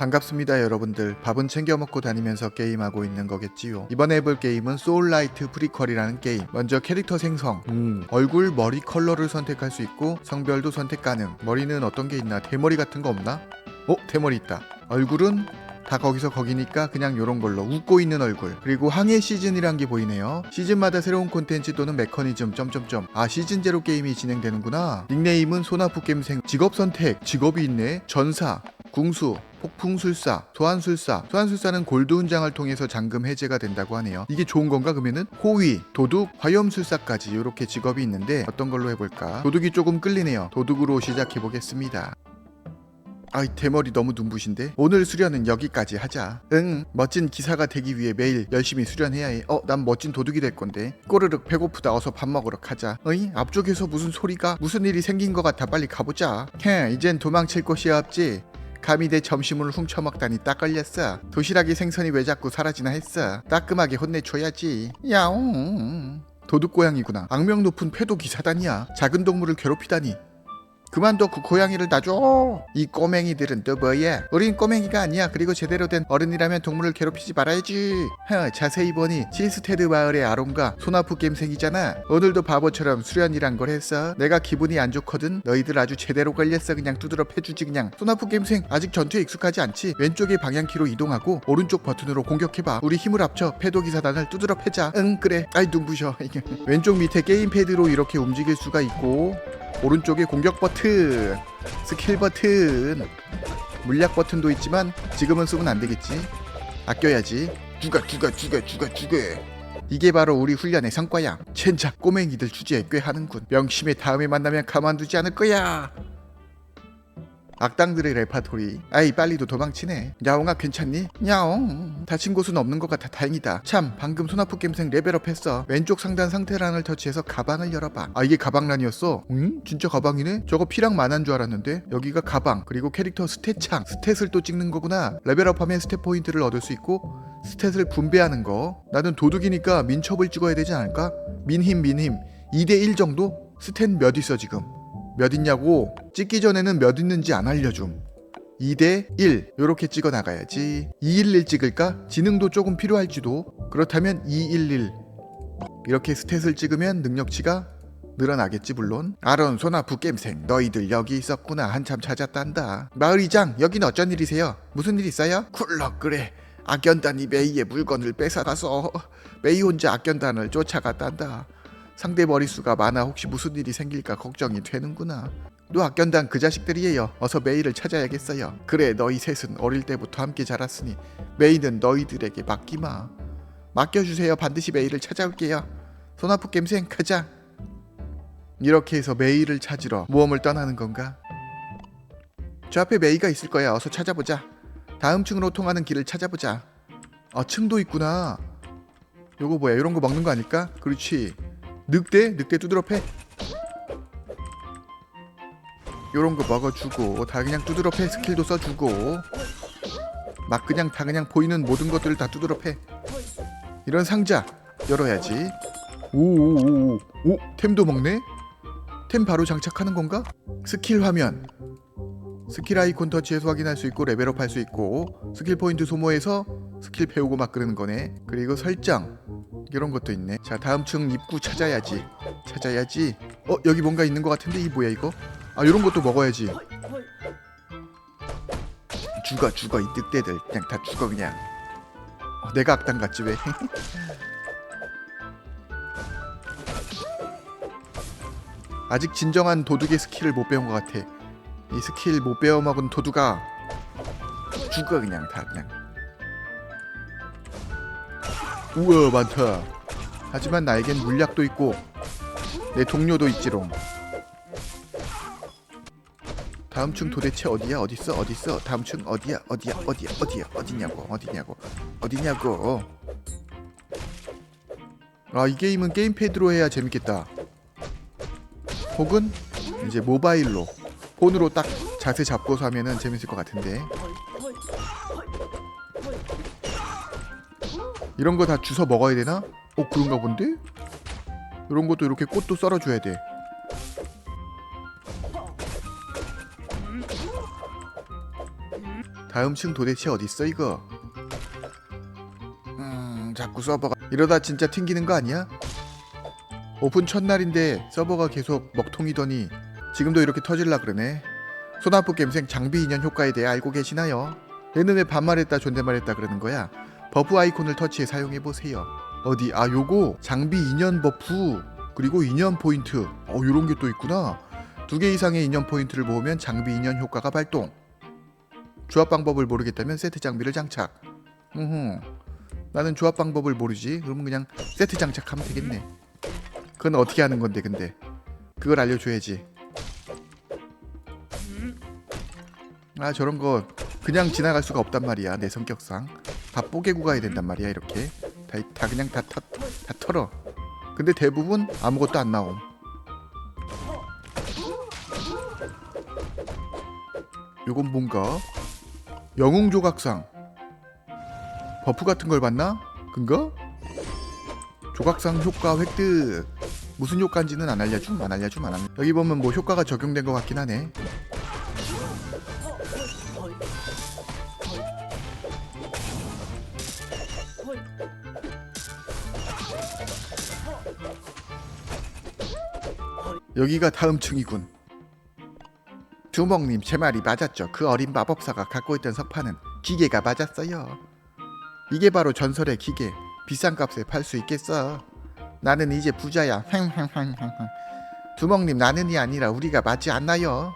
반갑습니다 여러분들. 밥은 챙겨 먹고 다니면서 게임하고 있는 거겠지요. 이번에 해볼 게임은 소울라이트 프리퀄이라는 게임. 먼저 캐릭터 생성. 음, 얼굴 머리 컬러를 선택할 수 있고 성별도 선택 가능. 머리는 어떤 게 있나? 대머리 같은 거 없나? 어? 대머리 있다. 얼굴은 다 거기서 거기니까 그냥 요런 걸로 웃고 있는 얼굴. 그리고 항해 시즌이란 게 보이네요. 시즌마다 새로운 콘텐츠 또는 메커니즘 점점점. 아 시즌 제로 게임이 진행되는구나. 닉네임은 소나프 겜생. 직업 선택. 직업이 있네. 전사 궁수 폭풍술사, 소환술사, 소환술사는 골드 훈장을 통해서 잠금 해제가 된다고 하네요. 이게 좋은 건가? 그러면은 호위, 도둑, 화염술사까지 이렇게 직업이 있는데 어떤 걸로 해볼까? 도둑이 조금 끌리네요. 도둑으로 시작해 보겠습니다. 아이 대머리 너무 눈부신데? 오늘 수련은 여기까지 하자. 응 멋진 기사가 되기 위해 매일 열심히 수련해야 해어난 멋진 도둑이 될 건데. 꼬르륵 배고프다. 어서 밥 먹으러 가자. 어이 앞쪽에서 무슨 소리가? 무슨 일이 생긴 것 같아? 빨리 가보자. 헤 이젠 도망칠 곳이 없지 감히 내 점심을 훔쳐먹다니 딱 걸렸어. 도시락이 생선이 왜 자꾸 사라지나 했어. 따끔하게 혼내줘야지. 야옹. 도둑 고양이구나. 악명 높은 패도 기사단이야. 작은 동물을 괴롭히다니 그만둬 그 고양이를 놔줘. 이 꼬맹이들은 또 뭐야 우린 꼬맹이가 아니야. 그리고 제대로 된 어른이라면 동물을 괴롭히지 말아야지. 허, 자세히 보니 실스테드 마을의 아론과 소나프 겜생이잖아. 오늘도 바보처럼 수련이란 걸 했어. 내가 기분이 안 좋거든 너희들 아주 제대로 걸렸어. 그냥 두드러 패주지 그냥. 소나프 겜생 아직 전투에 익숙하지 않지? 왼쪽의 방향키로 이동하고 오른쪽 버튼으로 공격해봐. 우리 힘을 합쳐 패도기사단을 두드러 패자. 응 그래. 아이 눈부셔. 왼쪽 밑에 게임패드로 이렇게 움직일 수가 있고 오른쪽에 공격 버튼, 스킬 버튼, 물약 버튼도 있지만 지금은 쓰면 안 되겠지. 아껴야지. 죽어 죽어 죽어 죽어 죽어. 이게 바로 우리 훈련의 성과야. 첸작 꼬맹이들 주제에 꽤 하는군. 명심해 다음에 만나면 가만두지 않을 거야. 악당들의 레파토리. 아이 빨리도 도망치네. 야옹아 괜찮니? 야옹. 다친 곳은 없는 것 같아 다행이다. 참 방금 소나프 겜생 레벨업 했어. 왼쪽 상단 상태란을 터치해서 가방을 열어봐. 아 이게 가방란이었어? 응? 진짜 가방이네? 저거 피랑 만한 줄 알았는데 여기가 가방 그리고 캐릭터 스탯창 스탯을 또 찍는 거구나. 레벨업하면 스탯 포인트를 얻을 수 있고 스탯을 분배하는 거. 나는 도둑이니까 민첩을 찍어야 되지 않을까? 민힘 민힘 2대1 정도? 스탯 몇 있어 지금? 몇 있냐고 찍기 전에는 몇 있는지 안 알려줌. 2대 1 요렇게 찍어 나가야지. 211 찍을까? 지능도 조금 필요할지도. 그렇다면 211 이렇게 스탯을 찍으면 능력치가 늘어나겠지 물론. 아론 소나프 겜생. 너희들 여기 있었구나. 한참 찾았단다. 마을이장 여긴 어쩐 일이세요? 무슨 일 있어요? 쿨럭 그래. 악연단이 메이의 물건을 뺏어가서 메이 혼자 악연단을 쫓아갔단다 상대 머릿수가 많아 혹시 무슨 일이 생길까 걱정이 되는구나. 또 악견단 그 자식들이에요. 어서 메이를 찾아야겠어요. 그래 너희 셋은 어릴 때부터 함께 자랐으니 메이는 너희들에게 맡기마. 맡겨주세요. 반드시 메이를 찾아올게요. 소나프 겜생 가자. 이렇게 해서 메이를 찾으러 모험을 떠나는 건가? 저 앞에 메이가 있을 거야. 어서 찾아보자. 다음 층으로 통하는 길을 찾아보자. 아 층도 있구나. 요거 뭐야? 이런 거 먹는 거 아닐까? 그렇지. 늑대? 늑대 두드러 패. 요런 거 먹어주고 다 그냥 두드러 패 스킬도 써주고 막 그냥 다 그냥 보이는 모든 것들을 다 두드러 패. 이런 상자 열어야지. 오오오오 오 템도 먹네? 템 바로 장착하는 건가? 스킬 화면 스킬 아이콘 터치해서 확인할 수 있고 레벨업 할 수 있고 스킬 포인트 소모해서 스킬 배우고 막 그러는 거네 그리고 설정 이런 것도 있네. 자 다음 층 입구 찾아야지. 찾아야지. 어 여기 뭔가 있는 것 같은데? 이 뭐야 이거? 아 이런 것도 먹어야지. 죽어 죽어 이 늑대들. 그냥 다 죽어 그냥. 어, 내가 악당 같지 왜? 아직 진정한 도둑의 스킬을 못 배운 것 같아. 이 스킬 못 배워 먹은 도둑아. 죽어 그냥 다 그냥 우와 많다 하지만 나에겐 물약도 있고 내 동료도 있지롱. 다음 층 도대체 어디야? 어딨어? 어딨어? 다음 층 어디야? 어디야? 어디야? 어디야? 어디냐고? 어디냐고? 어디냐고? 아 이 게임은 게임패드로 해야 재밌겠다. 혹은 이제 모바일로. 폰으로 딱 자세 잡고서 하면은 재밌을 것 같은데 이런 거 다 주워 먹어야 되나? 어 그런가 본데? 이런 것도 이렇게 꽃도 썰어줘야 돼. 다음 층 도대체 어딨어 이거 음 자꾸 서버가 이러다 진짜 튕기는 거 아니야? 오픈 첫날인데 서버가 계속 먹통이더니 지금도 이렇게 터질라 그러네 소나무 겜생 장비 인연 효과에 대해 알고 계시나요? 얘는 왜 반말했다 존댓말했다 그러는 거야? 버프 아이콘을 터치해 사용해 보세요. 어디 아 요거 장비 인연 버프 그리고 인연 포인트 어 요런 게 또 있구나. 두 개 이상의 인연 포인트를 모으면 장비 인연 효과가 발동. 조합 방법을 모르겠다면 세트 장비를 장착. 음 나는 조합 방법을 모르지. 그러면 그냥 세트 장착하면 되겠네. 그건 어떻게 하는 건데 근데 그걸 알려줘야지. 아 저런 거 그냥 지나갈 수가 없단 말이야 내 성격상 다 뽀개고 가야 된단 말이야 이렇게. 다, 다 그냥 다, 터, 다 털어. 근데 대부분 아무것도 안 나옴. 요건 뭔가? 영웅 조각상. 버프 같은 걸 받나? 근거? 조각상 효과 획득. 무슨 효과인지는 안 알려줌 안 알려줌 안 알려줌 여기 보면 뭐 효과가 적용된 것 같긴 하네 여기가 다음 층이군. 두목님 제 말이 맞았죠. 그 어린 마법사가 갖고 있던 석판은 기계가 맞았어요. 이게 바로 전설의 기계. 비싼 값에 팔 수 있겠어. 나는 이제 부자야. 두목님 나는이 아니라 우리가 맞지 않나요?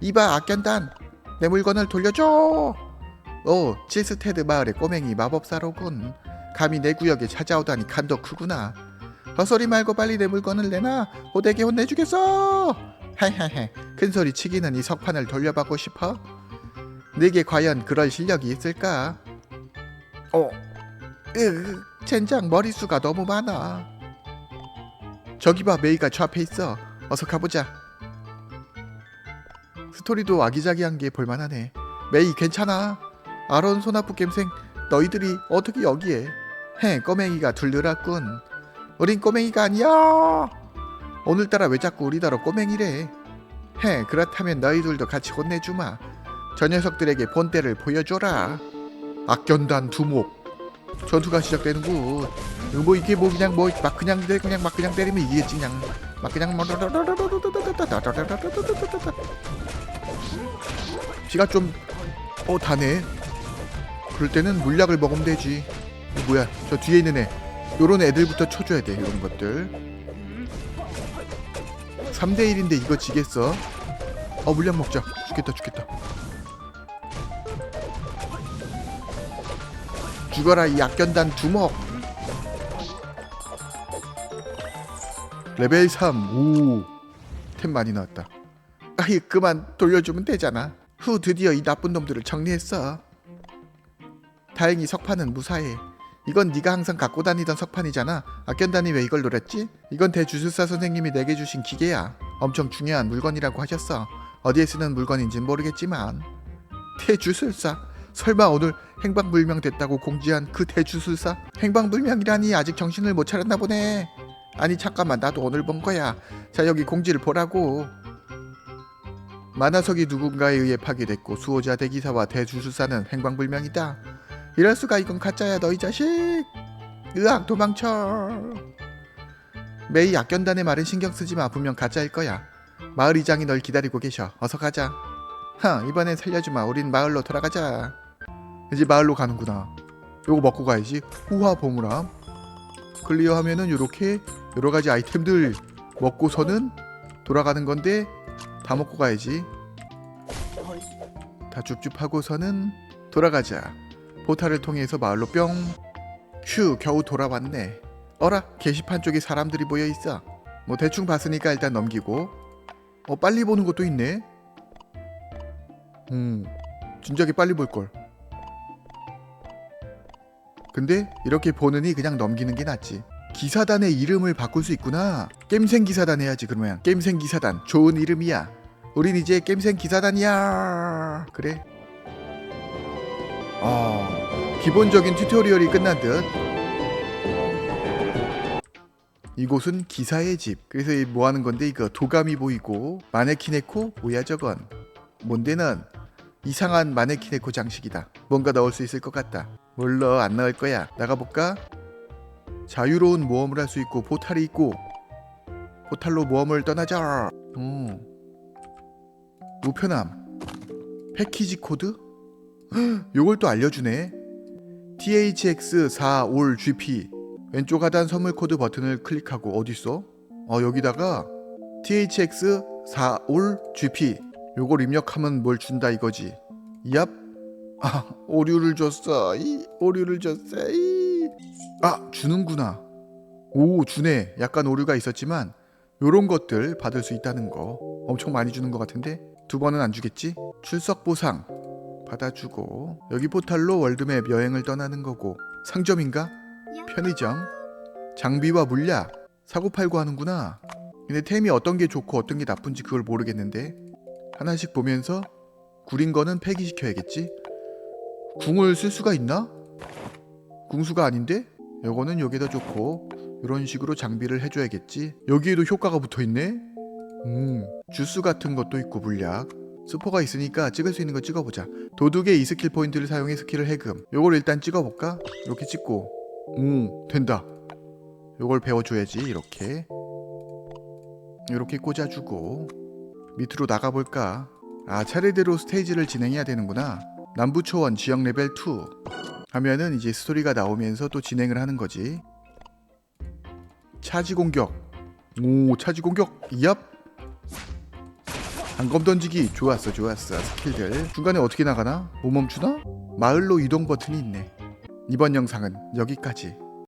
이봐 악견단 내 물건을 돌려줘. 오 칠스테드 마을의 꼬맹이 마법사로군. 감히 내 구역에 찾아오다니 간도 크구나. 헛소리 말고 빨리 내 물건을 내놔 호되게 혼내주겠어 헤헤헤 큰소리 치기는 이 석판을 돌려받고 싶어? 네게 과연 그럴 실력이 있을까? 어, 으, 젠장 머리수가 너무 많아 저기 봐 메이가 저 앞에 있어 어서 가보자 스토리도 아기자기한 게 볼만하네 메이 괜찮아 아론 소나프 겜생 너희들이 어떻게 여기에 헤 꼬맹이가 둘 늘었군 우린 꼬맹이가 아니야. 오늘따라 왜 자꾸 우리더러 꼬맹이래? 해 그렇다면 너희들도 같이 혼내주마. 저 녀석들에게 본때를 보여줘라. 악견단 두목. 전투가 시작되는군. 어, 뭐 이게 뭐 그냥 뭐 막 그냥 때 그냥 막 그냥 때리면 이기겠지 그냥 막 그냥 뭐 피가 좀 어 다네. 그럴 때는 물약을 먹으면 되지. 뭐야 저 뒤에 있는 애. 요런 애들부터 쳐줘야 돼 이런 것들. 3대1인데 이거 지겠어? 어 물량 먹자. 죽겠다 죽겠다. 죽어라 이 악견단 두먹 레벨 3 오. 템 많이 나왔다. 아이 그만 돌려주면 되잖아. 후 드디어 이 나쁜 놈들을 정리했어 다행히 석판은 무사해 이건 네가 항상 갖고 다니던 석판이잖아. 악견단이 왜 이걸 노렸지? 이건 대주술사 선생님이 내게 주신 기계야. 엄청 중요한 물건이라고 하셨어. 어디에 쓰는 물건인진 모르겠지만 대주술사 설마 오늘 행방불명 됐다고 공지한 그 대주술사 행방불명이라니 아직 정신을 못 차렸나 보네. 아니 잠깐만 나도 오늘 본 거야. 자 여기 공지를 보라고. 만화석이 누군가에 의해 파괴됐고 수호자 대기사와 대주술사는 행방불명이다. 이럴 수가 이건 가짜야 너희 자식. 으악 도망쳐. 메이 악견단의 말은 신경 쓰지 마. 분명 가짜일 거야. 마을 이장이 널 기다리고 계셔. 어서 가자. 하 이번엔 살려주마. 우린 마을로 돌아가자. 이제 마을로 가는구나. 요거 먹고 가야지. 후화 보물함. 클리어하면은 요렇게 여러 가지 아이템들 먹고서는 돌아가는 건데 다 먹고 가야지. 다 줍줍하고서는 돌아가자 포탈을 통해서 마을로 뿅. 휴, 겨우 돌아왔네. 어라, 게시판 쪽에 사람들이 모여 있어. 뭐 대충 봤으니까 일단 넘기고. 어, 빨리 보는 것도 있네. 음, 진작에 빨리 볼 걸. 근데 이렇게 보느니 그냥 넘기는 게 낫지. 기사단의 이름을 바꿀 수 있구나. 겜생 기사단 해야지 그러면. 겜생 기사단 좋은 이름이야. 우린 이제 겜생 기사단이야. 그래. 어, 기본적인 튜토리얼이 끝난 듯. 이곳은 기사의 집. 그래서 이뭐 하는 건데 이거 도감이 보이고 마네키네코 뭐야 저건? 뭔데는 이상한 마네킹의 고장식이다. 뭔가 넣을 수 있을 것 같다. 몰라 안 넣을 거야. 나가볼까? 자유로운 모험을 할 수 있고 포탈이 있고 포탈로 모험을 떠나자. 어. 우편함. 패키지 코드? 헉, 요걸 또 알려주네. THX45GP 왼쪽 하단 선물 코드 버튼을 클릭하고 어디 있어? 어 여기다가 THX45GP 요걸 입력하면 뭘 준다 이거지. 얍. 아 오류를 줬어. 이 오류를 줬어. 이. 아 주는구나. 오 주네. 약간 오류가 있었지만 요런 것들 받을 수 있다는 거 엄청 많이 주는 것 같은데 두 번은 안 주겠지? 출석 보상 받아주고 여기 포탈로 월드맵 여행을 떠나는 거고. 상점인가? 편의점? 장비와 물약? 사고팔고 하는구나. 근데 템이 어떤 게 좋고 어떤 게 나쁜지 그걸 모르겠는데 하나씩 보면서 구린 거는 폐기시켜야겠지? 궁을 쓸 수가 있나? 궁수가 아닌데? 요거는 여기다 좋고 이런 식으로 장비를 해줘야겠지. 여기에도 효과가 붙어있네? 음 주스 같은 것도 있고 물약 스포가 있으니까 찍을 수 있는 거 찍어보자. 도둑의 이 스킬 포인트를 사용해 스킬을 해금. 요걸 일단 찍어볼까? 이렇게 찍고. 오 된다. 요걸 배워줘야지 이렇게. 이렇게 꽂아주고. 밑으로 나가볼까? 아 차례대로 스테이지를 진행해야 되는구나. 남부초원 지역 레벨 2 하면은 이제 스토리가 나오면서 또 진행을 하는 거지. 차지 공격. 오 차지 공격. 얍 단검 던지기 좋았어 좋았어 스킬들 중간에 어떻게 나가나? 못 멈추나? 마을로 이동 버튼이 있네 이번 영상은 여기까지